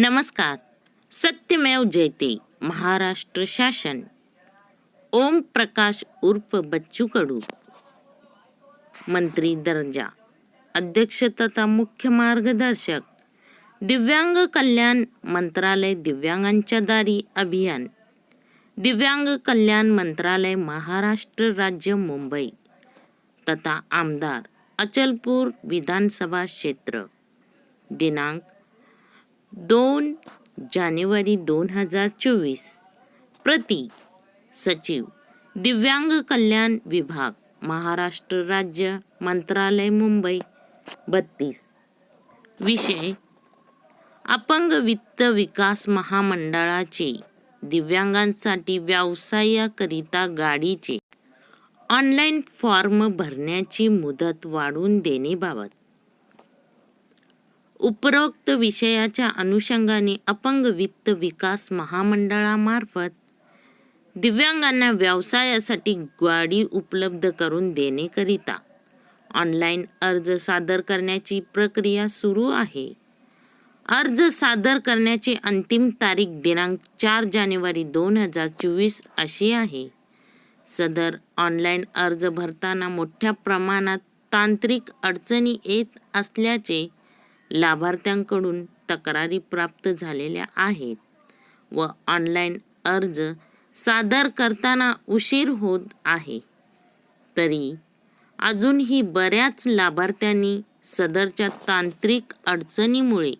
नमस्कार. सत्यमेव जयते महाराष्ट्र शासन. ओम प्रकाश उर्फ बच्चू कडू मंत्री दर्जा. अध्यक्ष तथा मुख्य मार्गदर्शक. दिव्यांग कल्याण मंत्रालय दिव्यांगांच्या दारी अभियान. दिव्यांग कल्याण मंत्रालय महाराष्ट्र राज्य मुंबई. तथा आमदार अचलपूर विधानसभा क्षेत्र. दिनांक दोन जानेवारी दोन हजार चोवीस. प्रति सचिव दिव्यांग कल्याण विभाग महाराष्ट्र राज्य मंत्रालय मुंबई. बत्तीस. विषय अपंग वित्त विकास महामंडळाचे दिव्यांगांसाठी व्यवसायाकरिता गाडीचे ऑनलाईन फॉर्म भरण्याची मुदत वाढवून देण्याबाबत उपरोक्त विषयाच्या अनुषंगाने अपंग वित्त विकास महामंडळामार्फत दिव्यांगांना व्यवसायासाठी गाडी उपलब्ध करून देण्याकरिता ऑनलाईन अर्ज सादर करण्याची प्रक्रिया सुरू आहे. अर्ज सादर करण्याची अंतिम तारीख दिनांक चार जानेवारी दोन हजार चोवीस अशी आहे. सदर ऑनलाईन अर्ज भरताना मोठ्या प्रमाणात तांत्रिक अडचणी येत असल्याचे लाभार्थ्यांकडून तक्रारी प्राप्त झालेल्या आहेत व ऑनलाईन अर्ज सादर करताना उशीर होत आहे. तरी अजूनही बऱ्याच लाभार्थ्यांनी सदरच्या तांत्रिक अडचणीमुळे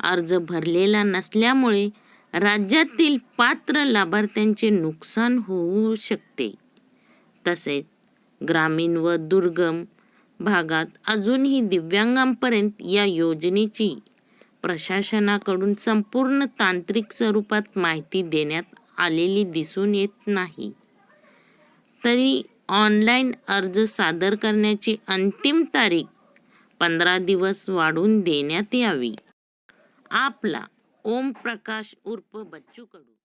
अर्ज भरलेला नसल्यामुळे राज्यातील पात्र लाभार्थ्यांचे नुकसान होऊ शकते. तसेच ग्रामीण व दुर्गम भागात अजूनही दिव्यांगांपर्यंत या योजनेची प्रशासनाकडून संपूर्ण तांत्रिक स्वरूपात माहिती देण्यात आलेली दिसून येत नाही. तरी ऑनलाईन अर्ज सादर करण्याची अंतिम तारीख पंधरा दिवस वाढवून देण्यात यावी. आपला ओम प्रकाश उर्फ बच्चू कडू.